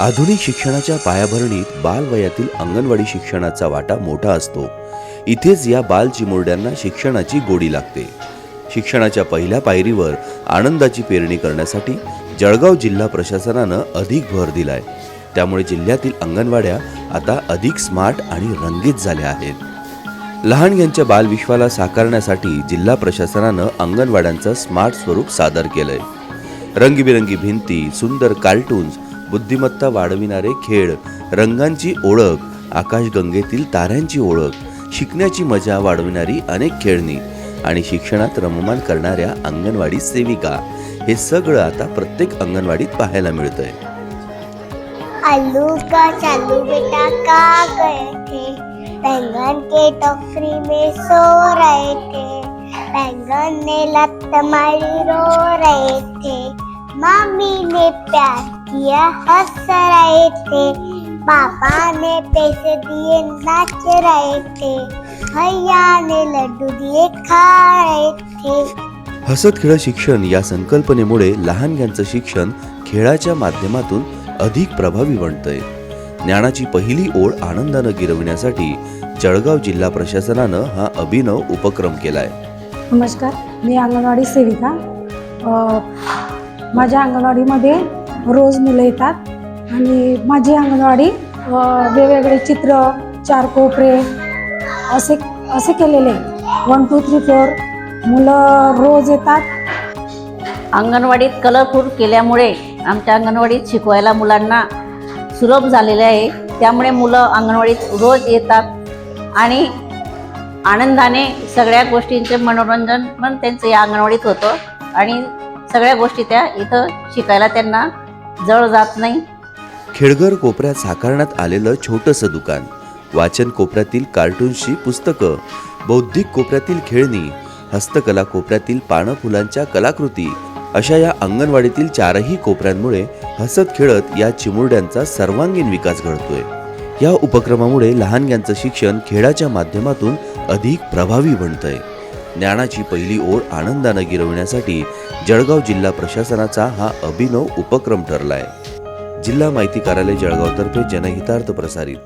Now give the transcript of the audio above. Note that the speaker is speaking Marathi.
आधुनिक शिक्षणाच्या पायाभरणीत बालवयातील अंगणवाडी शिक्षणाचा वाटा मोठा असतो. इथेच या बाल चिमुरड्यांना शिक्षणाची गोडी लागते. शिक्षणाच्या पहिल्या पायरीवर आनंदाची पेरणी करण्यासाठी जळगाव जिल्हा प्रशासनानं अधिक भर दिलाय. त्यामुळे जिल्ह्यातील अंगणवाड्या आता अधिक स्मार्ट आणि रंगीत झाल्या आहेत. लहान यांच्या बालविश्वाला साकारण्यासाठी जिल्हा प्रशासनानं अंगणवाड्यांचं स्मार्ट स्वरूप सादर केलंय. रंगीबिरंगी भिंती सुंदर कार्टून्स बुद्धिमत्ता वाढविणारे खेळ रंगांची ओळख आकाशगंगेतील ताऱ्यांची ओळख शिकण्याची मजा वाढविणारी अनेक खेळणी आणि शिक्षणात रममान करणाऱ्या अंगणवाडी सेविका. हे सगळं आता प्रत्येक अंगणवाडीत पाहायला मिळतंय. आलू का चालू बेटा का गए थे बैंगन के टोकरी में सो रहे थे बैंगन ने लत मारी रो रहे थे ने प्यार किया हंस रहे थे। पापा ने पैसे दिए नाच रहे थे। भैया ने लड्डू दिए खा रहे थे। हसत खेळ शिक्षण या संकल्पनेमुळे लहानग्यांचं शिक्षण खेळाच्या माध्यमातून अधिक प्रभावी बनतंय. ज्ञानाची पहिली ओळ आनंदानं गिरविण्यासाठी जळगाव जिल्हा प्रशासनानं हा अभिनव उपक्रम केलाय. नमस्कार मी अंगणवाडी सेविका. अ, माझ्या अंगणवाडीमध्ये रोज मुलं येतात. आणि माझी अंगणवाडी वेगवेगळे चित्र चार कोपरे असे असे केलेले वन टू थ्री फोर मुलं रोज येतात. अंगणवाडीत कलरफुल केल्यामुळे आमच्या अंगणवाडीत शिकवायला मुलांना सुलभ झालेले आहे. त्यामुळे मुलं अंगणवाडीत रोज येतात. आणि आनंदाने सगळ्या गोष्टींचे मनोरंजन पण त्यांचं या अंगणवाडीत होतं. आणि सगळ्या गोष्टी त्या इथं शिकायला त्यांना जळ जात नाही. खेळघर कोपऱ्यात साकारण्यात आलेलं छोटंसं दुकान. वाचन कोपऱ्यातील कार्टून्सची पुस्तकं बौद्धिक कोपऱ्यातील खेळणी हस्तकला कोपऱ्यातील पानं फुलांच्या कलाकृती अशा या अंगणवाडीतील चारही कोपऱ्यांमुळे हसत खेळत या चिमुरड्यांचा सर्वांगीण विकास घडतोय. या उपक्रमामुळे लहानग्यांचं शिक्षण खेळाच्या माध्यमातून अधिक प्रभावी बनतंय. ज्ञानाची पहिली ओळ आनंदानं गिरवण्यासाठी जळगाव जिल्हा प्रशासनाचा हा अभिनव उपक्रम ठरलाय. जिल्हा माहिती कार्यालय जळगावतर्फे जनहितार्थ प्रसारित.